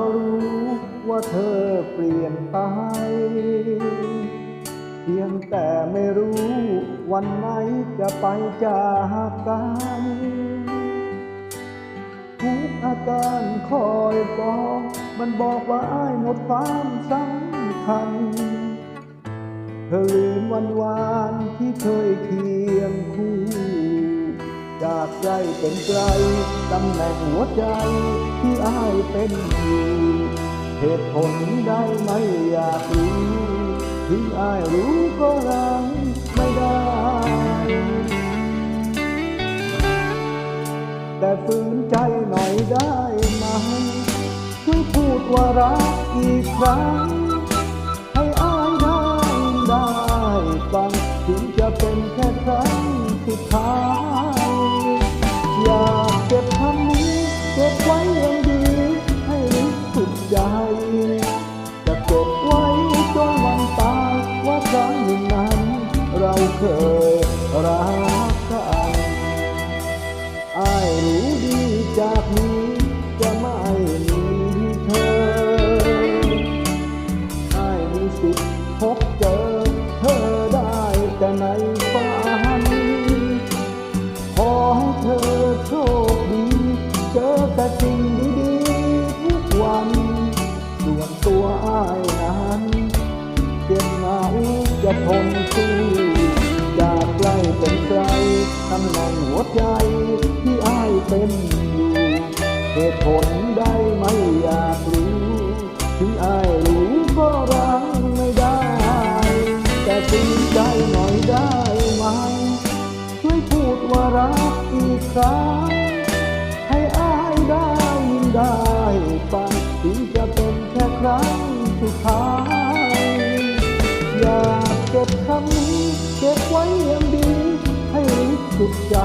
ก็รู้ว่าเธอเปลี่ยนไป เพียงแต่ไม่รู้วันไหนจะไปจากกันทุกอาการคอยบอก มันบอกว่าอ้ายหมดความสำคัญ เธอลืมวันวานที่เคยเคียงคู่ จากใจเป็นไกลตำแหน่งหัวใจที่อ้ายเป็นอยู่เหตุผลได้ไหมอยากรู้ถึงอ้ายรู้ก็รังไม่ได้ แต่ฝืนใจหน่อยได้ไหมช่วยพูดว่ารักอีกครั้ง ให้อายได้ได้ฟังถึงจะเป็นแค่ครั้งสุดท้าย อายนั้นเจ็บเหงาจะทนสู้จากใกล้เป็นไกลตำแหน่งหัวใจที่อ้ายเป็นอยู่เหตุผลได้ไหมอยากรู้ถึงอ้ายรู้ก็รังไม่ได้ แต่ตื่นใจหน่อยได้ไหมช่วยพูดว่ารักอีกครั้งให้อ้ายได้ยินได้ฟัง สุขใจ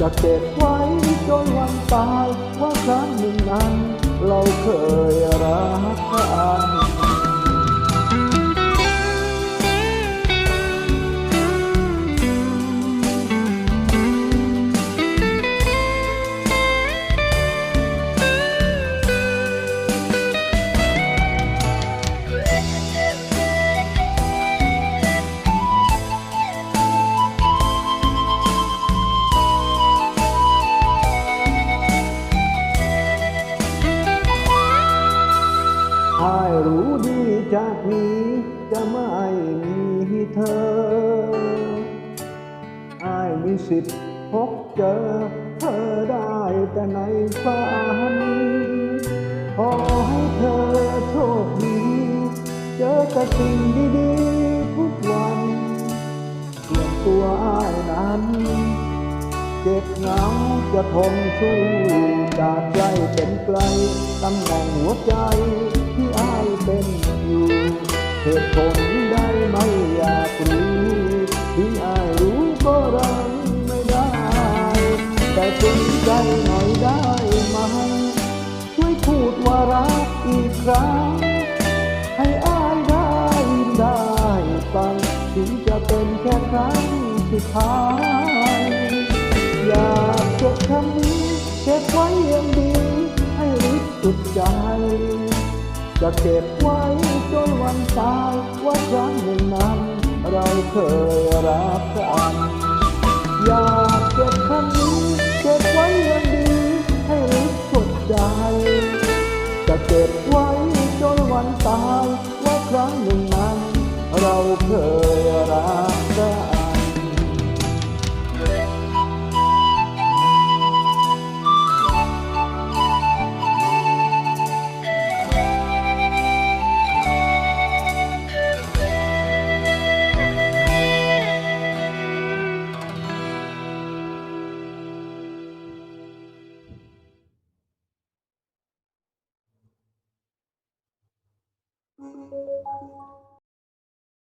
จะเก็บไว้จนวันตายว่าครั้งหนึ่งนั้น เราเคยรักกัน รู้ดีจากนี้จะไม่มีเธออายมีสิทธิ์พบเจอเธอได้แต่ในฝันขอให้เธอโชคดี เจอแต่สิ่งดีๆทุกวันส่วนตัวอายนั้นเจ็บเหงาจะทนสู้จากใกล้เป็นไกลตำแหน่งหัวใจที่ เป็นอยู่เหตุผลได้ไหมอยากรู้ถึงอายรู้ก็รังไม่ได้ แต่ตื่นใจหน่อยได้ไหมช่วยพูดว่ารักอีกครั้ง ให้อายได้ยินได้ฟังถึงจะเป็นแค่ครั้งสุดท้ายอยากเก็บคำนี้เก็บไว้อย่างดี ให้รู้สุดใจ จะเก็บไว้จนวันตายว่าครั้งหนึ่งนั้น เราเคยรักกัน อยากเก็บคำนี้เก็บไว้อย่างดี